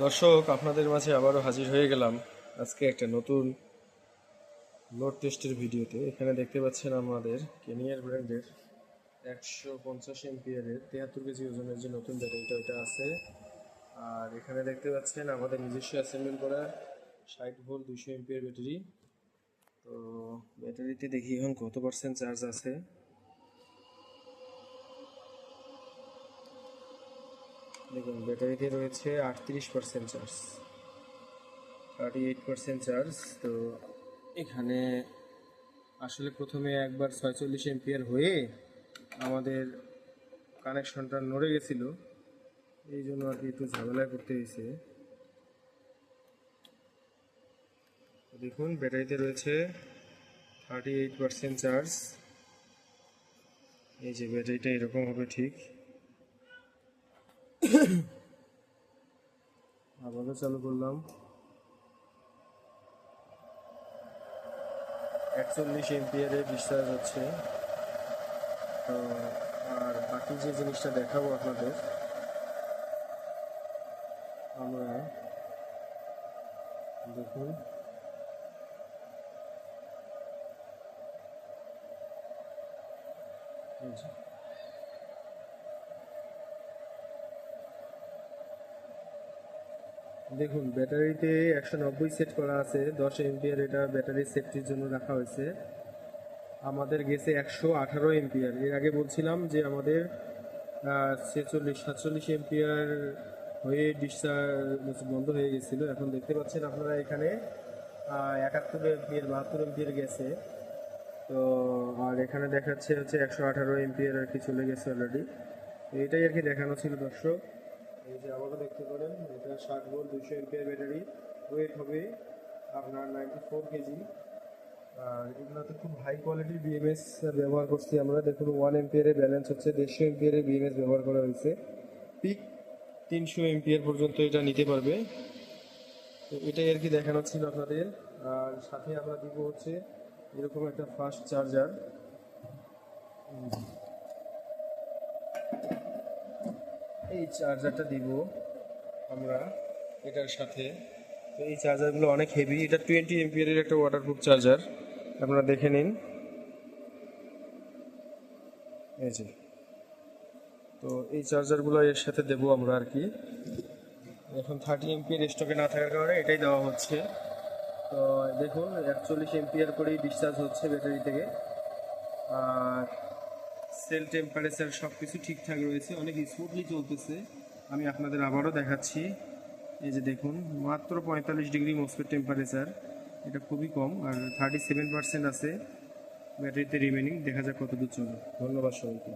দর্শক, আপনাদের মাঝে আবারও হাজির হয়ে গেলাম। আজকে একটা নতুন লোড টেস্টের ভিডিওতে। এখানে দেখতে পাচ্ছেন আমাদের কেনিয়ার ব্র্যান্ডের একশো পঞ্চাশ এমপিয়ারের তেহাত্তর কেজি ওজনের যে নতুন ব্যাটারিটা, ওইটা আছে। আর এখানে দেখতে পাচ্ছেন আমাদের নিজস্ব অ্যাসেম্বল করা ষাট ভোল্ট দুশো এমপিয়ার ব্যাটারি। তো ব্যাটারিতে দেখি এখন কত পার্সেন্ট চার্জ আছে। দেখুন ব্যাটারিতে রয়েছে আটত্রিশ percent charge thirty eight percent charge তো এখানে আসলে প্রথমে একবার ছয়চল্লিশ এমপিয়ার হয়ে আমাদের কানেকশনটা নড়ে গেছিল। এই জন্য আর কি একটু ঝামেলায় করতে হয়েছে। দেখুন ব্যাটারিতে রয়েছে থার্টি এইট পার্সেন্ট চার্জ এই যে ব্যাটারিটা এরকম হবে ঠিক। আবারও চালু করলাম। একচল্লিশ এমপিয়ারে ডিসচার্জ হচ্ছে। তো আর বাকি যে জিনিসটা দেখাবো আপনাদের, আমরা দেখুন। এই দেখুন, ব্যাটারিতে একশো নব্বই সেট করা আছে, দশ এমপিয়ার এটা ব্যাটারি সেফটির জন্য রাখা হয়েছে। আমাদের গেছে একশো আঠারো এমপিয়ার। এর আগে বলছিলাম যে আমাদের ছেচল্লিশ, সাতচল্লিশ এমপিয়ার হয়ে ডিসচার্জ বন্ধ হয়ে গেছিল। এখন দেখতে পাচ্ছেন আপনারা এখানে একাত্তর এমপিয়ার, বাহাত্তর এমপিয়ার গেছে। তো, আর এখানে দেখাচ্ছে হচ্ছে একশো আঠারো এমপিয়ার আর কি চলে গেছে অলরেডি এটাই আর কি দেখানো ছিল দর্শক। এই যে দেখতে পারেন, এটা ষাট ভোল্ট দুশো এমপিআর ব্যাটারি ওয়েট হবে আপনার নাইনটি ফোর কেজি আর এগুলোতে খুব হাই কোয়ালিটির বিএমএস ব্যবহার করছি আমরা। দেখুন ওয়ান এমপিআরের ব্যালেন্স হচ্ছে, দেড়শো এমপিআরের বিএমএস ব্যবহার করা হয়েছে। পিক তিনশো এমপিআর পর্যন্ত এটা নিতে পারবে। তো এটাই আর কি দেখানো ছিল আপনাদের। আর সাথে আমরা দিব হচ্ছে এরকম একটা ফাস্ট চার্জার এই চার্জারটা দিব আমরা এটার সাথে। তো এই চার্জারগুলো অনেক হেভি এটা টোয়েন্টি এমপিয়ারের একটা ওয়াটারপ্রুফ চার্জার আপনারা দেখে নিন। এই যে। তো এই চার্জারগুলো এর সাথে দেবো আমরা আর কি। এখন থার্টি এমপিয়ার স্টকে না থাকার কারণে এটাই দেওয়া হচ্ছে। তো দেখুন, একচল্লিশ এমপিয়ার করেই ডিসচার্জ হচ্ছে ব্যাটারি থেকে। আর সেল টেম্পারেচার সব কিছু ঠিকঠাক রয়েছে, অনেক স্মুথলি চলতেছে। আমি আপনাদের আবারও দেখাচ্ছি। এই যে দেখুন, মাত্র পঁয়তাল্লিশ ডিগ্রি মসফেট টেম্পারেচার এটা খুবই কম, আর থার্টি সেভেন পার্সেন্ট আছে ব্যাটারিতে রিমেনিং দেখা যাক কতদূর চলে। ধন্যবাদ সবাইকে।